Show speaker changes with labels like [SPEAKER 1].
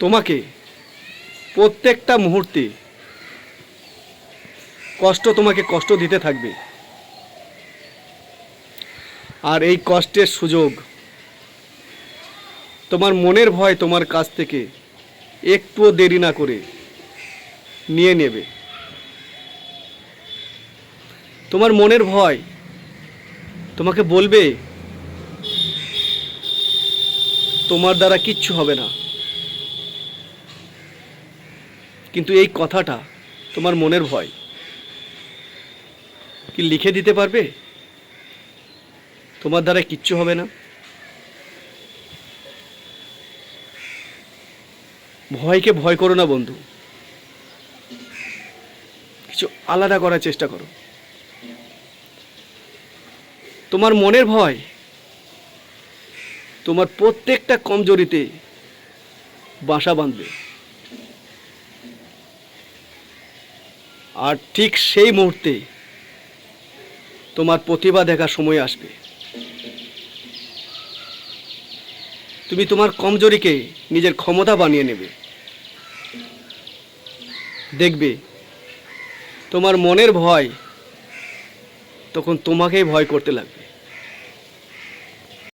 [SPEAKER 1] তোমাকে প্রত্যেকটা মুহূর্তে কষ্ট তোমাকে কষ্ট দিতে থাকবে। আর এই কষ্টের সুযোগ তোমার মনের ভয় তোমার কাছ থেকে একটুও দেরি না করে নিয়ে নেবে। তোমার মনের ভয় তোমাকে বলবে, তোমার দ্বারা কিচ্ছু হবে না। কিন্তু এই কথাটা তোমার মনের ভয়। কি লিখে দিতে পারবে? তোমার দ্বারা কিচ্ছু হবে না। ভয়কে ভয় করো না বন্ধু। কিছু আলাদা করার চেষ্টা করো। তোমার মনের ভয় তোমার প্রত্যেকটা কমজোরিতে বাসা বাঁধবে। আর ঠিক সেই মুহূর্তে তোমার প্রতিভা দেখার সময় আসবে। তুমি তোমার কমজোরিকে নিজের ক্ষমতা বানিয়ে নেবে। দেখবে, তোমার মনের ভয় তখন তোমাকেই ভয় করতে লাগবে।